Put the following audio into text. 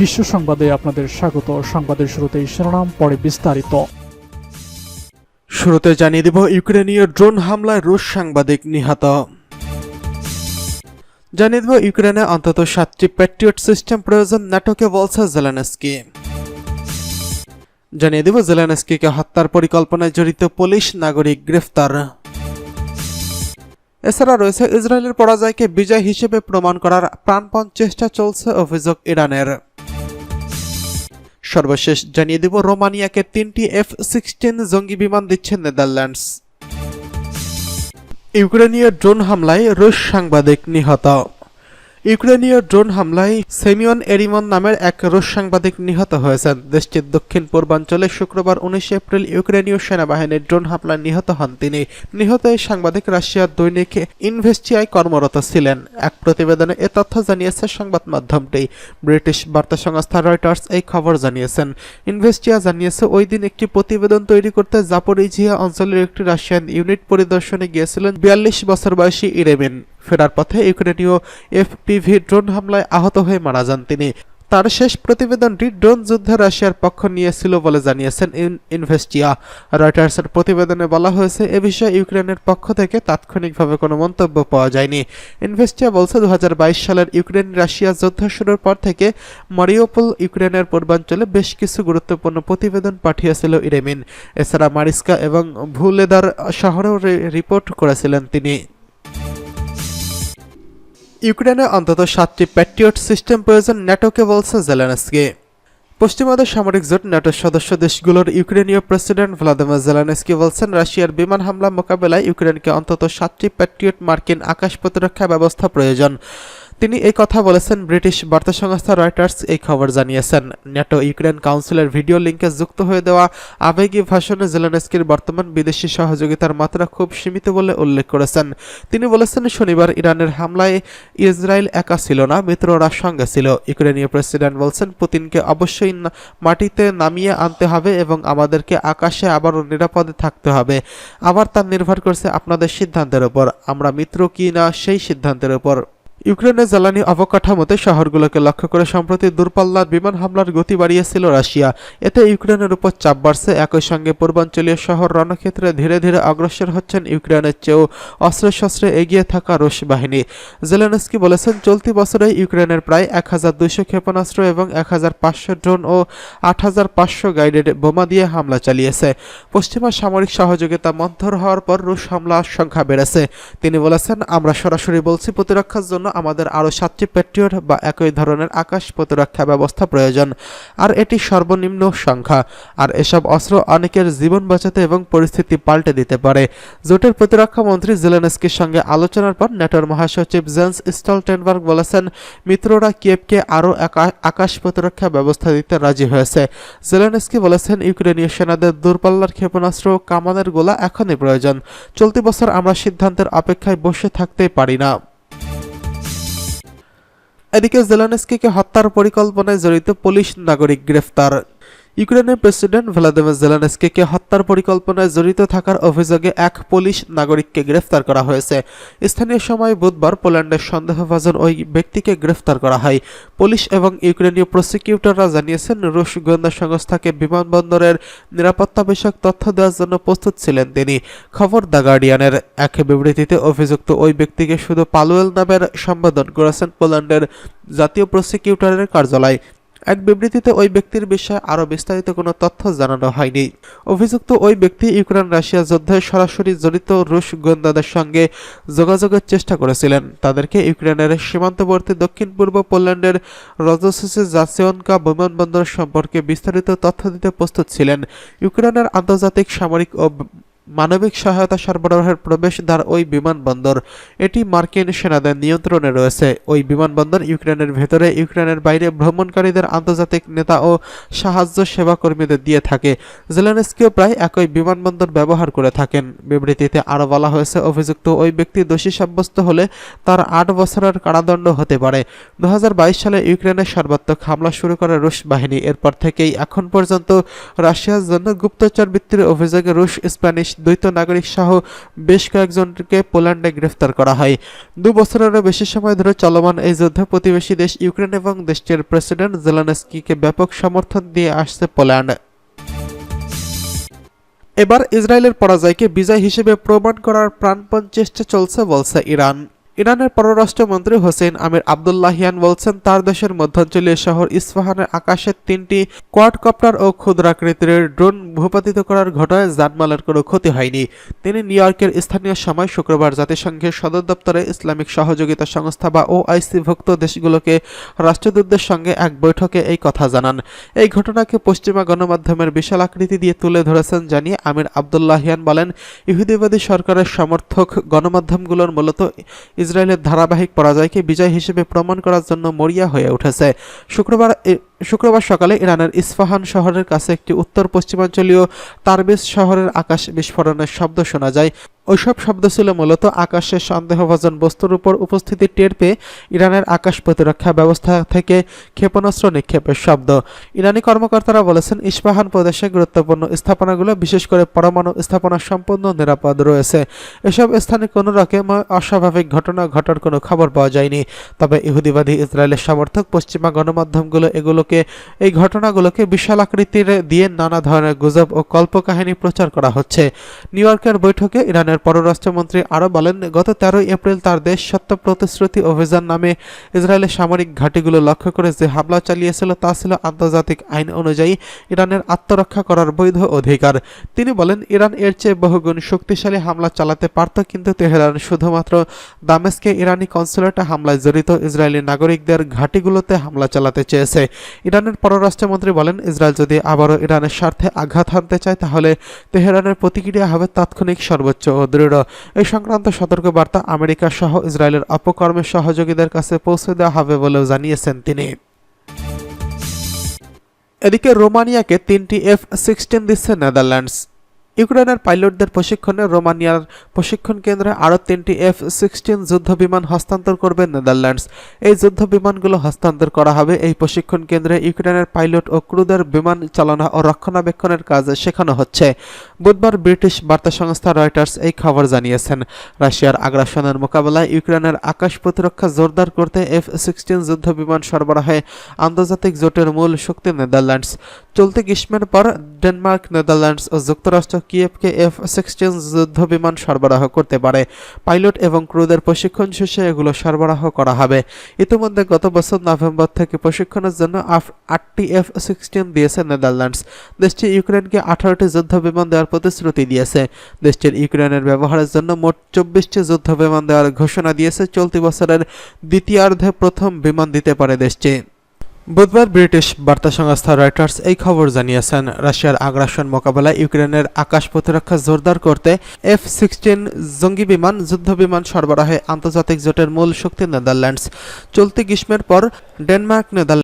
বিশ্ব সংবাদে আপনাদের স্বাগত। সংবাদের শুরুতেই শিরোনাম, পরে বিস্তারিত। শুরুতে জানিয়ে দিব, ইউক্রেনীয় ড্রোন হামলায় রুশ সাংবাদিক নিহত। জানিয়ে দেব, ইউক্রেনে অন্তত সাতটি প্যাট্রিয়ট সিস্টেম প্রয়োজন, নাটকে বলছে জেলেনস্কি। জানিয়ে দেব, জেলেনস্কিকে হত্যার পরিকল্পনায় জড়িত পুলিশ নাগরিক গ্রেফতার। এছাড়া রয়েছে ইসরায়েলের পরাজয়কে বিজয় হিসেবে প্রমাণ করার প্রাণপণ চেষ্টা চলছে অভিযোগ ইরানের। সর্বশেষ জানিয়ে দেব, রোমানিয়াকে তিনটি এফ সিক্সটিন জঙ্গি বিমান দিচ্ছে নেদারল্যান্ডস। ইউক্রেনীয় ড্রোন হামলায় রুশ সাংবাদিক নিহত। ইউক্রেনীয় ড্রোন হামলায় সেমিয়ন এরিমন নামের এক রুশ সাংবাদিক নিহত হয়েছেন। দেশটির দক্ষিণ পূর্বাঞ্চলে শুক্রবার উনিশে এপ্রিল ইউক্রেনীয় সেনাবাহিনীর ড্রোন হামলায় নিহত হন তিনি। নিহত এই সাংবাদিক রাশিয়ার দৈনিক ইনভেস্টিয়ায় কর্মরত ছিলেন। এক প্রতিবেদনে এ তথ্য জানিয়েছে সংবাদ মাধ্যমটি। ব্রিটিশ বার্তা সংস্থা রয়টার্স এই খবর জানিয়েছেন। ইনভেস্টিয়া জানিয়েছে, ওই দিন একটি প্রতিবেদন তৈরি করতে জাপোরিঝিয়া অঞ্চলের একটি রাশিয়ান ইউনিট পরিদর্শনে গিয়েছিলেন বিয়াল্লিশ বছর বয়সী ইরেমিন। ফেরার পথে ইউক্রেনীয় এফপিভি ড্রোন হামলায় আহত হয়ে মারা যান তিনি। তার শেষ প্রতিবেদনটি ড্রোন যুদ্ধে রাশিয়ার পক্ষ নিয়েছিল বলে জানিয়েছেন ইন- ইনভেস্টিয়া। রয়টার্সের প্রতিবেদনে বলা হয়েছে, এ বিষয়ে ইউক্রেনের পক্ষ থেকে তাৎক্ষণিকভাবে কোনো মন্তব্য পাওয়া যায়নি। ইনভেস্টিয়া বলছে দু হাজার বাইশ সালের ইউক্রেন রাশিয়া যুদ্ধ শুরুর পর থেকে মারিওপোল ইউক্রেনের পূর্বাঞ্চলে বেশ কিছু গুরুত্বপূর্ণ প্রতিবেদন পাঠিয়েছিল ইরেমিন। এছাড়া মারিস্কা এবং ভুলেদার শহরেও রিপোর্ট করেছিলেন তিনি। ইউক্রেনে অন্তত সাতটি প্যাট্রিয়ট সিস্টেম প্রয়োজন ন্যাটোকে বলছে জেলেনস্কি। পশ্চিমাদের সামরিক জোট ন্যাটোর সদস্য দেশগুলোর ইউক্রেনীয় প্রেসিডেন্ট ভ্লাদিমির জেলেনস্কি বলছেন, রাশিয়ার বিমান হামলা মোকাবেলায় ইউক্রেনকে অন্তত সাতটি প্যাট্রিয়ট মার্কিন আকাশ প্রতিরক্ষা ব্যবস্থা প্রয়োজন। তিনি এই কথা বলেছেন, ব্রিটিশ বার্তা সংস্থা রয়টার্স এই খবর জানিয়েছেন। ন্যাটো ইউক্রেন কাউন্সিলের ভিডিও লিঙ্কে যুক্ত হয়ে দেওয়া আবেগী ভাষণে জেলেনস্কির বর্তমান বিদেশি সহযোগিতার মাত্রা খুব সীমিত বলে উল্লেখ করেছেন। তিনি বলেছেন, শনিবার ইরানের হামলায় ইসরায়েল একা ছিল না, মিত্ররা সঙ্গে ছিল। ইউক্রেনীয় প্রেসিডেন্ট বলছেন, পুতিনকে অবশ্যই মাটিতে নামিয়ে আনতে হবে এবং আমাদেরকে আকাশে আবারও নিরাপদে থাকতে হবে। আবার তা নির্ভর করছে আপনাদের সিদ্ধান্তের উপর। আমরা মিত্র কি না, সেই সিদ্ধান্তের উপর। ইউক্রেনের জ্বালানি অবকাঠামোতে শহরগুলোকে লক্ষ্য করে সম্প্রতি দূরপাল্লার বিমান হামলার গতি বাড়িয়েছিল রাশিয়া। এতে ইউক্রেনের উপর চাপ বাড়ছে। একই সঙ্গে পূর্বাঞ্চলীয় শহর রণক্ষেত্রে ধীরে ধীরে অগ্রসর হচ্ছেন ইউক্রেনের চেয়েও অস্ত্রশস্ত্রে এগিয়ে থাকা রুশ বাহিনী। জেলেনস্কি বলেছেন, চলতি বছরে ইউক্রেনের প্রায় এক হাজার দুইশো ক্ষেপণাস্ত্র এবং এক হাজার পাঁচশো ড্রোন ও আট হাজার পাঁচশো গাইডেড বোমা দিয়ে হামলা চালিয়েছে। পশ্চিমা সামরিক সহযোগিতা মন্থর হওয়ার পর রুশ হামলার সংখ্যা বেড়েছে। তিনি বলেছেন, আমরা সরাসরি বলছি, প্রতিরক্ষার জন্য আমাদের আরও সাতটি পেট্রিয়ট বা একই ধরনের আকাশ প্রতিরক্ষা ব্যবস্থা প্রয়োজন। আর এটি সর্বনিম্ন সংখ্যা। আর এসব অস্ত্র অনেকের জীবন বাঁচাতে এবং পরিস্থিতি পাল্টে দিতে পারে। জোটের প্রতিরক্ষা মন্ত্রী জেলেনস্কির সঙ্গে আলোচনার পর ন্যাটোর মহাসচিব জেন্স স্টলটেনবার্গ বলেছেন, মিত্ররা কিয়েভকে আরও আকাশ প্রতিরক্ষা ব্যবস্থা দিতে রাজি হয়েছে। জেলেনস্কি বলেছেন, ইউক্রেনীয় সেনাদের দূরপাল্লার ক্ষেপণাস্ত্র কামানের গোলা এখনই প্রয়োজন। চলতি বছর আমরা সিদ্ধান্তের অপেক্ষায় বসে থাকতেই পারি না। এদিকে জেলানস্কিকে হত্যার পরিকল্পনায় জড়িত পুলিশ নাগরিক গ্রেফতার। ইউক্রেনের প্রেসিডেন্ট ভ্লাদিমির জেলানস্কিকে হত্যার পরিকল্পনায় জড়িত থাকার অভিযোগে এক পুলিশ নাগরিককে গ্রেফতার করা হয়েছে। স্থানীয় সময় বুধবার পোল্যান্ডের সন্দেহভাজন ওই ব্যক্তিকে গ্রেফতার করা হয়। পুলিশ এবং ইউক্রেনীয় প্রসিকিউটররা জানিয়েছেন, রুশ গোয়েন্দা সংস্থাকে বিমানবন্দরের নিরাপত্তা বিষয়ক তথ্য দেওয়ার জন্য প্রস্তুত ছিলেন তিনি। খবর দ্য গার্ডিয়ানের এক বিবৃতিতে অভিযুক্ত ওই ব্যক্তিকে শুধু পালুয়েল নামের সম্বোধন করেছেন পোল্যান্ডের জাতীয় প্রসিকিউটরের কার্যালয়। এক বিবৃতিতে ওই ব্যক্তির বিষয়ে আরও বিস্তারিত কোনো তথ্য জানানো হয়নি। অভিযুক্ত ওই ব্যক্তি ইউক্রেন রাশিয়া যুদ্ধে সরাসরি জড়িত রুশ গোয়েন্দাদের সঙ্গে যোগাযোগের চেষ্টা করেছিলেন। তাদেরকে ইউক্রেনের সীমান্তবর্তী দক্ষিণ পূর্ব পোল্যান্ডের রজসিসে জাসিয়নকা বিমানবন্দর সম্পর্কে বিস্তারিত তথ্য দিতে প্রস্তুত ছিলেন। ইউক্রেনের আন্তর্জাতিক সামরিক ও মানবিক সহায়তা সরবরাহের প্রবেশদ্বার ওই বিমানবন্দর। এটি মার্কিন সেনাদের নিয়ন্ত্রণে রয়েছে। ওই বিমানবন্দর ইউক্রেনের ভেতরে ইউক্রেনের বাইরে ভ্রমণকারীদের আন্তর্জাতিক নেতা ও সাহায্য সেবা কর্মীদের দিয়ে থাকে। জেলেনস্কিও প্রায় একই বিমানবন্দর ব্যবহার করে থাকেন। বিবৃতিতে আরও বলা হয়েছে, অভিযুক্ত ওই ব্যক্তি দোষী সাব্যস্ত হলে তার আট বছরের কারাদণ্ড হতে পারে। দু হাজার বাইশ সালে ইউক্রেনের সর্বাত্মক হামলা শুরু করে রুশ বাহিনী। এরপর থেকেই এখন পর্যন্ত রাশিয়ার জন্য গুপ্তচর বৃত্তির অভিযোগে রুশ স্প্যানিশ দ্বৈত নাগরিক সহ বেশ কয়েকজনকে পোল্যান্ডে গ্রেফতার করা হয়। দু বছরেরও বেশি সময় ধরে চলমান এই যুদ্ধে প্রতিবেশী দেশ ইউক্রেন এবং দেশটির প্রেসিডেন্ট জেলানস্কিকে ব্যাপক সমর্থন দিয়ে আসছে পোল্যান্ড। এবার ইসরায়েলের পরাজয়কে বিজয় হিসেবে প্রমাণ করার প্রাণপণ চেষ্টা চলছে বলছে ইরান। ইরানের পররাষ্ট্রমন্ত্রী হোসেন আমির আবদুল্লাহিয়ান বলছেন, তার দেশের মধ্যাঞ্চলীয় শহর ইস্পাহানের আকাশে তিনটি কোয়াডকপ্টার ও ক্ষুদ্রাকৃতির ড্রোন ভূপাতিত করার ঘটনায় জানমালের কোনো ক্ষতি হয়নি। তিনি নিউ ইয়র্কের স্থানীয় সময় শুক্রবার জাতিসংঘের সদর দপ্তরে ইসলামিক সহযোগিতা সংস্থা বা ওআইসিভুক্ত দেশগুলোকে রাষ্ট্রদূতদের সঙ্গে এক বৈঠকে এই কথা জানান। এই ঘটনাকে পশ্চিমা গণমাধ্যমের বিশাল আকৃতি দিয়ে তুলে ধরেছেন জানিয়ে আমির আবদুল্লাহিয়ান বলেন, ইহুদিবাদী সরকারের সমর্থক গণমাধ্যমগুলোর মূলত ইসরায়েলের ধারাবাহিক পরাজয়কে বিজয় হিসেবে প্রমাণ করার জন্য মরিয়া হয়ে উঠেছে। শুক্রবার শুক্রবার সকালে ইরানের ইস্পাহান শহরের কাছে একটি উত্তর পশ্চিমাঞ্চলীয় তারবেজ শহরের আকাশ বিস্ফোরণের শব্দ শোনা যায়। ওইসব শব্দ ছিল মূলত আকাশে সন্দেহভাজন বস্তুর উপর উপস্থিতি টের পেয়ে ইরানের আকাশ প্রতিরক্ষা ব্যবস্থা থেকে ক্ষেপণাস্ত্র নিক্ষেপের শব্দ। ইরানি কর্মকর্তারা বলেছেন, ইস্পাহান প্রদেশে গুরুত্বপূর্ণ স্থাপনাগুলো, বিশেষ করে পরমাণু স্থাপনা সম্পূর্ণ নিরাপদ রয়েছে। এসব স্থানে কোনো রকম অস্বাভাবিক ঘটনা ঘটার কোনো খবর পাওয়া যায়নি। তবে ইহুদিবাদী ইসরায়েলের সমর্থক পশ্চিমা গণমাধ্যমগুলো এগুলোকে, এই ঘটনাগুলোকে বিশাল আকৃতির দিয়ে নানা ধরনের গুজব ও কল্পকাহিনী প্রচার করা হচ্ছে। নিউ ইয়র্কের বৈঠকে ইরানের পররাষ্ট্রমন্ত্রী আরও বলেন গত তেরোই এপ্রিল তার দেশ সত্য প্রতিশ্রুতি অভিযান নামে ইসরায়েলের সামরিক ঘাঁটিগুলো লক্ষ্য করে যে হামলা চালিয়েছিল তা ছিল আন্তর্জাতিক আইন অনুযায়ী ইরানের আত্মরক্ষা করার বৈধ অধিকার। তিনি বলেন, ইরান এর চেয়ে বহুগুণ শক্তিশালী হামলা চালাতে পারত, কিন্তু তেহরান শুধুমাত্র দামেস্কে ইরানি কনসুলেটে হামলায় জড়িত ইসরায়েলি নাগরিকদের ঘাঁটিগুলোতে হামলা চালাতে চেয়েছে। ইরানের পররাষ্ট্রমন্ত্রী বলেন, ইসরায়েল যদি আবারও ইরানের স্বার্থে আঘাত হানতে চায়, তাহলে তেহরানের প্রতিক্রিয়া হবে তাৎক্ষণিক সর্বোচ্চ ও দৃঢ়। এই সংক্রান্ত সতর্কবার্তা আমেরিকা সহ ইসরায়েলের অপকর্মের সহযোগীদের কাছে পৌঁছে দেওয়া হবে বলেও জানিয়েছেন তিনি। এদিকে রোমানিয়াকে তিনটি এফ সিক্সটিন দিচ্ছে নেদারল্যান্ডস। ইউক্রেনের পাইলটদের প্রশিক্ষণে রোমানিয়ার প্রশিক্ষণ কেন্দ্রে আরও তিনটি এফ সিক্সটিন যুদ্ধ বিমান হস্তান্তর করবে নেদারল্যান্ডস। এই যুদ্ধ বিমানগুলো হস্তান্তর করা হবে। এই প্রশিক্ষণ কেন্দ্রে ইউক্রেনের পাইলট ও ক্রুদের বিমান চালনা ও রক্ষণাবেক্ষণের কাজ শেখানো হচ্ছে। বুধবার ব্রিটিশ বার্তা সংস্থা রয়টার্স এই খবর জানিয়েছেন। রাশিয়ার আগ্রাসনের মোকাবেলায় ইউক্রেনের আকাশ প্রতিরক্ষা জোরদার করতে এফ সিক্সটিন যুদ্ধ বিমান সরবরাহে আন্তর্জাতিক জোটের মূল শক্তি নেদারল্যান্ডস। চলতি গ্রীষ্মের পর ডেনমার্ক, নেদারল্যান্ডস ও যুক্তরাষ্ট্র কিয়েভকে এফ সিক্সটিন যুদ্ধ বিমান সরবরাহ করতে পারে। পাইলট এবং ক্রুদের প্রশিক্ষণ শেষে এগুলো সরবরাহ করা হবে। ইতিমধ্যে গত বছর নভেম্বর থেকে প্রশিক্ষণের জন্য আটটি এফ সিক্সটিন দিয়েছে নেদারল্যান্ডস। দেশটি ইউক্রেনকে আঠারোটি যুদ্ধ বিমান দেওয়ার প্রতিশ্রুতি দিয়েছে। দেশটির ইউক্রেনের ব্যবহারের জন্য মোট চব্বিশটি যুদ্ধ বিমান দেওয়ার ঘোষণা দিয়েছে। চলতি বছরের দ্বিতীয়ার্ধে প্রথম বিমান দিতে পারে দেশটি। বুধবার ব্রিটিশ বার্তা সংস্থা রয়টার্স এই খবর জানিয়েছেন, রাশিয়ার আগ্রাসন মোকাবেলায় ইউক্রেনের আকাশ প্রতিরক্ষা জোরদার করতে এফ সিক্সটিন জঙ্গি বিমান, যুদ্ধ বিমান সরবরাহে আন্তর্জাতিক জোটের মূল শক্তি নেদারল্যান্ডস। চলতি গ্রীষ্মের পর ডেনমার্ক, নেদারল্যান্ডস